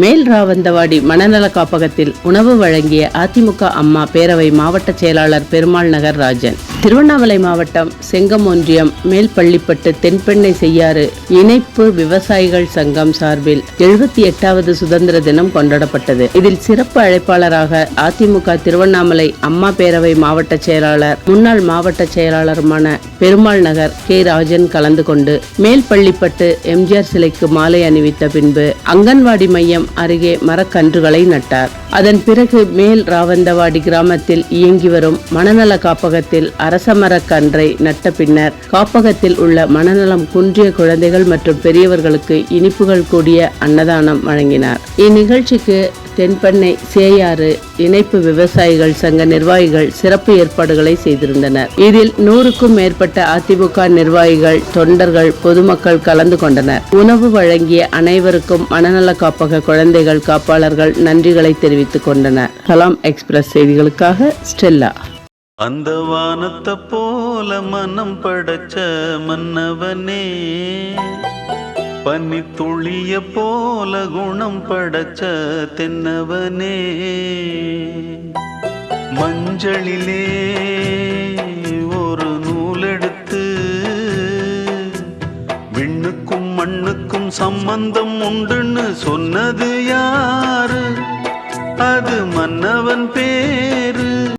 மேல் ராவந்தவாடி மனநல காப்பகத்தில் உணவு வழங்கிய அதிமுக அம்மா பேரவை மாவட்ட செயலாளர் பெருமாள் நகர் ராஜன். திருவண்ணாமலை மாவட்டம் செங்கம் ஒன்றியம் மேல்பள்ளிப்பட்டு தென்பெண்ணை செய்யாறு இணைப்பு விவசாயிகள் சங்கம் சார்பில் எழுபத்தி எட்டாவது சுதந்திர தினம் கொண்டாடப்பட்டது. இதில் சிறப்பு அழைப்பாளராக அதிமுக திருவண்ணாமலை அம்மா பேரவை மாவட்ட செயலாளர் முன்னாள் மாவட்ட செயலாளருமான பெருமாள் நகர் கே. ராஜன் கலந்து கொண்டு மேல்பள்ளிப்பட்டு எம்ஜிஆர் சிலைக்கு மாலை அணிவித்த பின்பு அங்கன்வாடி மையம் அருகே மரக்கன்றுகளை நட்டார். அதன் பிறகு மேல் ராவந்தவாடி கிராமத்தில் இயங்கி வரும் மனநல காப்பகத்தில் அரசமரக்கன்றை நட்ட பின்னர் காப்பகத்தில் உள்ள மனநலம் குன்றிய குழந்தைகள் மற்றும் பெரியவர்களுக்கு இனிப்புகள் கூடிய அன்னதானம் வழங்கினார். இந்நிகழ்ச்சிக்கு தென்பெண்ணை சேயாறு இணைப்பு விவசாயிகள் சங்க நிர்வாகிகள் சிறப்பு ஏற்பாடுகளை செய்திருந்தனர். இதில் நூறுக்கும் மேற்பட்ட அதிமுக நிர்வாகிகள் தொண்டர்கள் பொதுமக்கள் கலந்து கொண்டனர். உணவு வழங்கிய அனைவருக்கும் மனநல காப்பக குழந்தைகள் காப்பாளர்கள் நன்றிகளை தெரிவித்துக் கொண்டனர். கலாம் எக்ஸ்பிரஸ் செய்திகளுக்காக ஸ்டெல்லா. அந்த வானத்தை போல மனம் படைச்ச மன்னவனே. பனி துளிய போல குணம் படைச்ச தென்னவனே. மஞ்சளிலே ஒரு நூலெடுத்து விண்ணுக்கும் மண்ணுக்கும் சம்பந்தம் உண்டுன்னு சொன்னது யாரு? அது மன்னவன் பேரு.